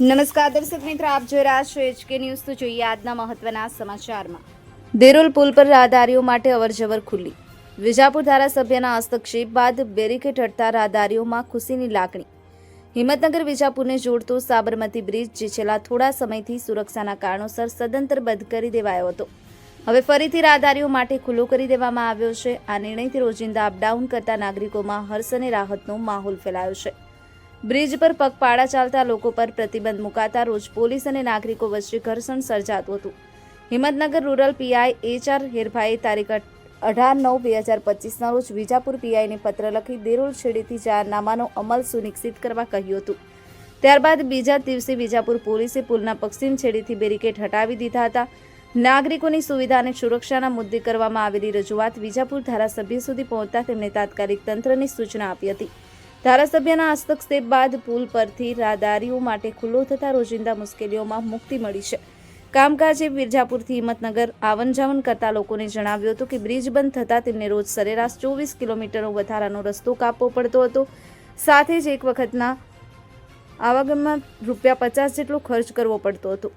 નમસ્કાર, દર્શક મિત્રો, આપ જોઈ રહ્યા છો એચકે ન્યૂઝ. તો જોઈએ આજના મહત્વના સમાચારમાં. દેરોલ પુલ પર રાહદારીઓ માટે અવરજવર ખુલ્લી. વિજાપુર ધારાસભ્યના હસ્તક્ષેપ બાદ બેરિકેડ હટતા રાહદારીઓમાં ખુશીની લાગણી. હિંમતનગર, વિજાપુરને જોડતો સાબરમતી બ્રિજ, જે છેલ્લા થોડા સમયથી સુરક્ષાના કારણોસર સદંતર બંધ કરી દેવાયો હતો. હવે ફરીથી રાહદારીઓ માટે ખુલ્લો કરી દેવામાં આવ્યો છે. આ નિર્ણયથી રોજિંદા અપડાઉન કરતા નાગરિકોમાં હર્ષ અને રાહતનો માહોલ ફેલાયો છે. બ્રિજ પર પગપાળા ચાલતા લોકો પર પ્રતિબંધ મુકાતા રોજ પોલીસ અને નાગરિકો વચ્ચે ઘર્ષણ સર્જાતું હતું. Himmatnagar rural PI H R હેરભાઈએ તારીખ અઢાર નવ બે હજાર પચીસના રોજ વિજાપુર પીઆઈને પત્ર લખી દેરોલ છેડીથી જાહેરનામાનો અમલ સુનિશ્ચિત કરવા કહ્યું હતું. ત્યારબાદ બીજા દિવસે વિજાપુર પોલીસે પુલના પશ્ચિમ છેડીથી બેરિકેડ હટાવી દીધા હતા. નાગરિકોની સુવિધા અને સુરક્ષાના મુદ્દે કરવામાં આવેલી રજૂઆત વિજાપુર ધારાસભ્ય સુધી પહોંચતા તેમણે તાત્કાલિક તંત્રની સૂચના આપી હતી. ધારાસભ્યના હસ્તક્ષેપ બાદ પુલ પરથી રાહદારીઓ માટે ખુલ્લો થતા રોજિંદા મુશ્કેલીઓમાં મુક્તિ મળી છે. કામકાજે વિરજાપુરથી હિંમતનગર આવન જાવન કરતા લોકોને જણાવ્યું હતું કે બ્રિજ બંધ થતાં તેમને રોજ સરેરાશ ચોવીસ કિલોમીટરનો વધારાનો રસ્તો કાપવો પડતો હતો. સાથે જ એક વખતના આવાગમનમાં રૂપિયા પચાસ જેટલો ખર્ચ કરવો પડતો હતો.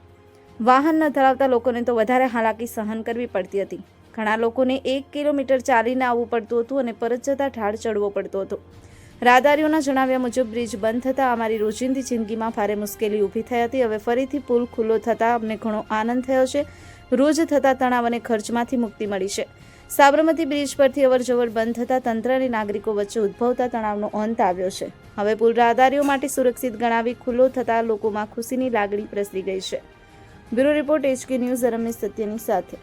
વાહન ન ધરાવતા લોકોને તો વધારે હાલાકી સહન કરવી પડતી હતી. ઘણા લોકોને એક કિલોમીટર ચાલીને આવવું પડતું હતું અને પરત જતાં ઢાળ ચડવો પડતો હતો. રાહદારીઓના જણાવ્યા મુજબ બ્રિજ બંધ થતાં અમારી રોજિંદી જિંદગીમાં ભારે મુશ્કેલી ઊભી થઈ હતી. હવે ફરીથી પુલ ખુલ્લો થતાં અમને ઘણો આનંદ થયો છે. રોજ થતા તણાવ અને ખર્ચમાંથી મુક્તિ મળી છે. સાબરમતી બ્રિજ પરથી અવરજવર બંધ થતાં તંત્ર અને નાગરિકો વચ્ચે ઉદ્ભવતા તણાવનો અંત આવ્યો છે. હવે પુલ રાહદારીઓ માટે સુરક્ષિત ગણાવી ખુલ્લો થતાં લોકોમાં ખુશીની લાગણી પ્રસરી ગઈ છે. Bureau report HK news Ramesh સત્યની સાથે.